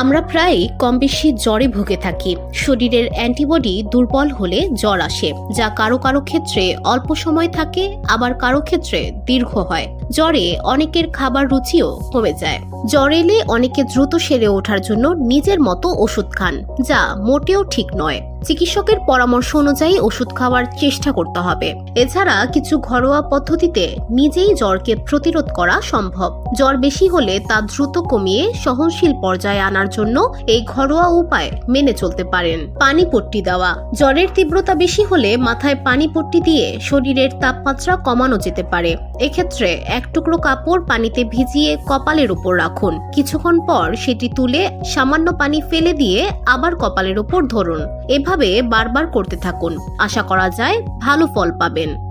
আমরা প্রায়ই কম বেশি জ্বরে ভুগে থাকি। শরীরের অ্যান্টিবডি দুর্বল হলে জ্বর আসে, যা কারও কারও ক্ষেত্রে অল্প সময় থাকে, আবার কারও ক্ষেত্রে দীর্ঘ হয়। জ্বরে অনেকের খাবার রুচিও কমে যায়। জ্বর এলে অনেকে দ্রুত সেরে ওঠার জন্য নিজের মতো ওষুধ খান, যা মোটেও ঠিক নয়। চিকিৎসকের পরামর্শ অনুযায়ী ওষুধ খাওয়ার চেষ্টা করতে হবে। এছাড়া কিছু ঘরোয়া পদ্ধতিতে নিজেই জ্বরকে প্রতিরোধ করা সম্ভব। জ্বর বেশি হলে তা দ্রুত কমিয়ে সহনশীল পর্যায়ে আনার জন্য এই ঘরোয়া উপায় মেনে চলতে পারেন। পানি পট্টি দেওয়া। জ্বরের তীব্রতা বেশি হলে মাথায় পানি পট্টি দিয়ে শরীরের তাপমাত্রা কমানো যেতে পারে। এক্ষেত্রে এক টুকরো কাপড় পানিতে ভিজিয়ে কপালের উপর রাখুন। কিছুক্ষণ পর সেটি তুলে সামান্য পানি ফেলে দিয়ে আবার কপালের উপর ধরুন। এভাবে বারবার করতে থাকুন। আশা করা যায় ভালো ফল পাবেন।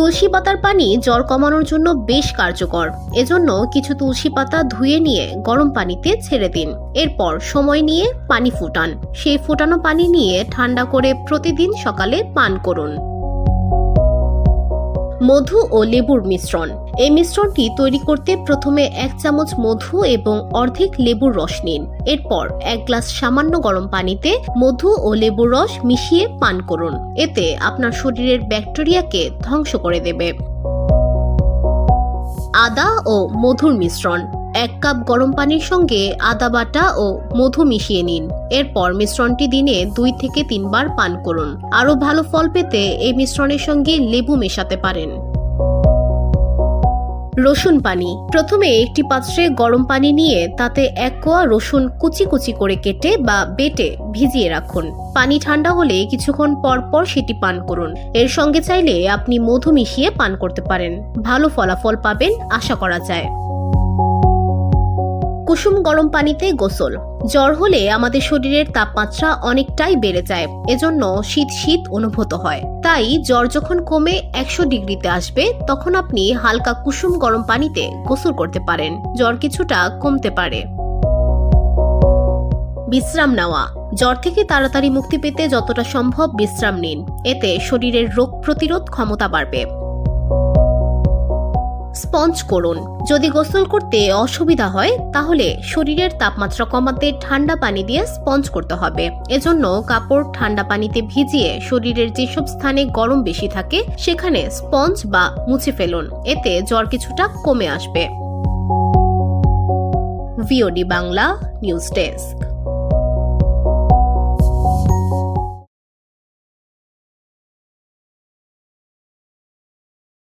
তুলসী পাতার পানি জ্বর কমানোর জন্য বেশ কার্যকর। এজন্য কিছু তুলসী পাতা ধুয়ে নিয়ে গরম পানিতে ছেড়ে দিন। এরপর সময় নিয়ে পানি ফুটান। সেই ফুটানো পানি নিয়ে ঠান্ডা করে প্রতিদিন সকালে পান করুন। মধু ও লেবুর মিশ্রণ। এই মিশ্রণটি তৈরি করতে প্রথমে এক চামচ মধু এবং অর্ধেক লেবুর রস নিন। এরপর এক গ্লাস সামান্য গরম পানিতে মধু ও লেবুর রস মিশিয়ে পান করুন। এতে আপনার শরীরের ব্যাকটেরিয়াকে ধ্বংস করে দেবে। আদা ও মধুর মিশ্রণ। এক কাপ গরম পানির সঙ্গে আদা বাটা ও মধু মিশিয়ে নিন। এরপর মিশ্রণটি দিনে দুই থেকে তিনবার পান করুন। আরও ভালো ফল পেতে এই মিশ্রণের সঙ্গে লেবু মেশাতে পারেন। রসুন পানি। প্রথমে একটি পাত্রে গরম পানি নিয়ে তাতে এক কোয়া রসুন কুচি কুচি করে কেটে বা বেটে ভিজিয়ে রাখুন। পানি ঠান্ডা হলে কিছুক্ষণ পর পর সেটি পান করুন। এর সঙ্গে চাইলে আপনি মধু মিশিয়ে পান করতে পারেন। ভালো ফলাফল পাবেন আশা করা যায়। কুসুম গরম পানিতে গোসল। জ্বর হলে আমাদের শরীরের তাপমাত্রা অনেকটাই বেড়ে যায়, এজন্য শীত শীত অনুভূত হয়। তাই জ্বর যখন কমে একশো ডিগ্রিতে আসবে, তখন আপনি হালকা কুসুম গরম পানিতে গোসল করতে পারেন। জ্বর কিছুটা কমতে পারে। বিশ্রাম নেওয়া। জ্বর থেকে তাড়াতাড়ি মুক্তি পেতে যতটা সম্ভব বিশ্রাম নিন। এতে শরীরের রোগ প্রতিরোধ ক্ষমতা বাড়বে। স্পঞ্জ করুন। যদি গোসল করতে অসুবিধা হয়, তাহলে শরীরের তাপমাত্রা কমাতে ঠান্ডা পানি দিয়ে স্পঞ্জ করতে হবে। এজন্য কাপড় ঠান্ডা পানিতে ভিজিয়ে শরীরের যেসব স্থানে গরম বেশি থাকে, সেখানে স্পঞ্জ বা মুছে ফেলুন। এতে জ্বর কিছুটা কমে আসবে। VOD Bangla news desk.